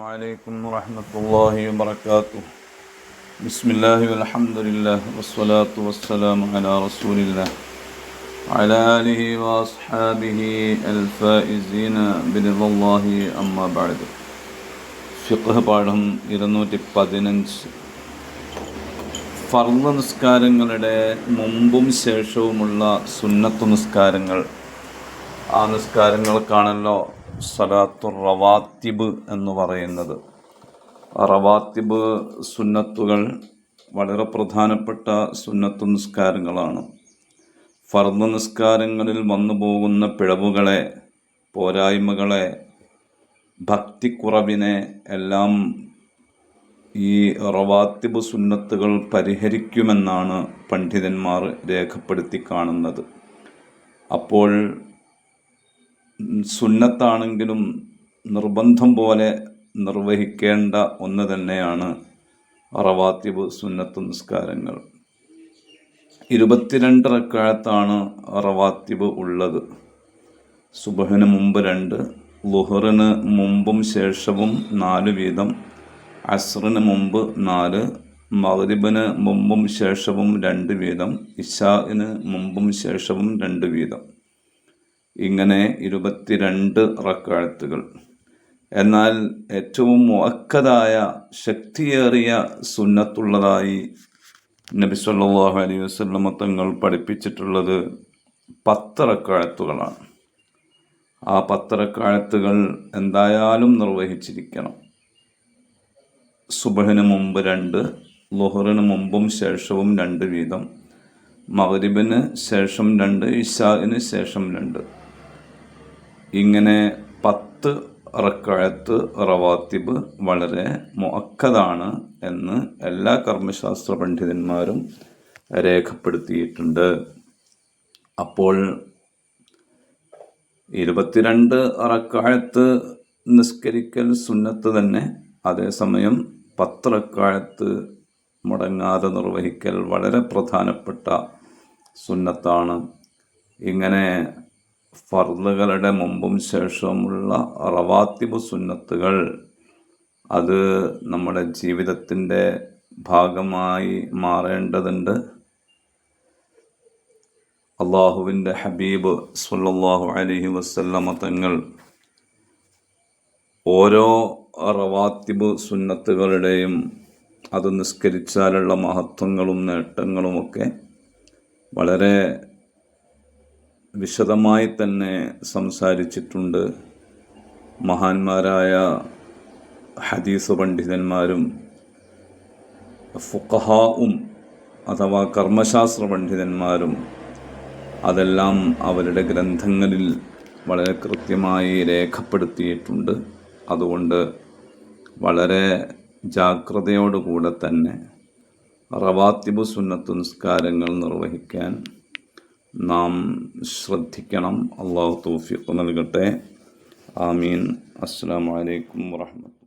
عليكم ورحمة الله وبركاته بسم الله والحمد لله والصلاة والسلام على رسول الله وعلى آله وأصحابه الفائزين برضا الله أما بعد ഫിഖ് പാഠം ഇരുന്നൂറ്റി പതിനഞ്ച് ഫർദ് നിസ്കാരങ്ങളുടെ മുമ്പും ശേഷവുമുള്ള സുന്നത്ത് നിസ്കാരങ്ങൾ ആ നിസ്കാരങ്ങൾക്കാണല്ലോ സലാത്തു റവാത്തിബ് എന്ന് പറയുന്നത്. റവാത്തിബ് സുന്നത്തുകൾ വളരെ പ്രധാനപ്പെട്ട സുന്നത്തു നിസ്കാരങ്ങളാണ്. ഫർദ് നിസ്കാരങ്ങളിൽ വന്നു പോകുന്ന പിഴവുകളെ പോരായ്മകളെ ഭക്തിക്കുറവിനെ എല്ലാം ഈ റവാത്തിബ് സുന്നത്തുകൾ പരിഹരിക്കുമെന്നാണ് പണ്ഡിതന്മാർ രേഖപ്പെടുത്തി കാണുന്നത്. അപ്പോൾ സുന്നത്താണെങ്കിലും നിർബന്ധം പോലെ നിർവഹിക്കേണ്ട ഒന്ന് തന്നെയാണ് റവാത്തിബ് സുന്നത്ത് നിസ്കാരങ്ങൾ. ഇരുപത്തിരണ്ട് റക്കാലത്താണ് റവാത്തിബ് ഉള്ളത്. സുബഹിന് മുമ്പ് രണ്ട് ലുഹറിന് മുമ്പും ശേഷവും നാല് വീതം അസ്റിന് മുമ്പ് നാല് മഗ്രിബിന് മുമ്പും ശേഷവും രണ്ട് വീതം ഇഷാഇന് മുമ്പും ശേഷവും രണ്ട് വീതം. ഇങ്ങനെ ഇരുപത്തിരണ്ട് റക്കാഴത്തുകൾ എന്നാൽ ഏറ്റവും മുഅക്കതായ ശക്തിയേറിയ സുന്നത്തുള്ളതായി നബി സല്ലാഹു അലൈഹി വസല്ലമ തങ്ങൾ പഠിപ്പിച്ചിട്ടുള്ളത് പത്തറക്കാഴത്തുകളാണ് ആ പത്തറക്കാഴത്തുകൾ എന്തായാലും നിർവഹിച്ചിരിക്കണം. സുബഹിന് മുമ്പ് രണ്ട് ലുഹറിന് മുമ്പും ശേഷവും രണ്ട് വീതം മകരിബിന് ശേഷം രണ്ട് ഇഷാഖിന് ശേഷം രണ്ട്. ഇങ്ങനെ പത്ത് റക്കാഴത്ത് റവാത്തിബ് വളരെ മുഅക്കതാണ് എന്ന് എല്ലാ കർമ്മശാസ്ത്ര പണ്ഡിതന്മാരും രേഖപ്പെടുത്തിയിട്ടുണ്ട്. അപ്പോൾ ഇരുപത്തിരണ്ട് റക്കാഴത്ത് നിസ്കരിക്കൽ സുന്നത്ത് തന്നെ അതേസമയം പത്ത് റക്കാഴത്ത് മുടങ്ങാതെ നിർവഹിക്കൽ വളരെ പ്രധാനപ്പെട്ട സുന്നത്താണ്. ഇങ്ങനെ ഫർദുകളുടെ മുമ്പും ശേഷവുമുള്ള റവാത്തിബ് സുന്നത്തുകൾ. അത് നമ്മുടെ ജീവിതത്തിന്റെ ഭാഗമായി മാറേണ്ടതുണ്ട്. അള്ളാഹുവിന്റെ ഹബീബ് സല്ലല്ലാഹു അലഹി വസല്ലമ തങ്ങൾ ഓരോ റവാത്തിബ് സുന്നത്തുകളുടെയും അത് നിസ്കരിച്ചാലുള്ള മഹത്വങ്ങളും നേട്ടങ്ങളുമൊക്കെ വളരെ വിശദമായി തന്നെ സംസാരിച്ചിട്ടുണ്ട്. മഹാന്മാരായ ഹദീസ് പണ്ഡിതന്മാരും ഫുഖഹാവും അഥവാ കർമ്മശാസ്ത്ര പണ്ഡിതന്മാരും അതെല്ലാം അവരുടെ ഗ്രന്ഥങ്ങളിൽ വളരെ കൃത്യമായി രേഖപ്പെടുത്തിയിട്ടുണ്ട്. അതുകൊണ്ട് വളരെ ജാഗ്രതയോടുകൂടെ തന്നെ റവാത്തിബു സുന്നത്ത് നിസ്കാരങ്ങൾ നിർവഹിക്കാൻ നാം ശ്രദ്ധിക്കണം. അള്ളാഹു തൗഫീഖ് നൽകട്ടെ. ആമീൻ. അസ്സാം വലൈക്കും വാഹമത്ത്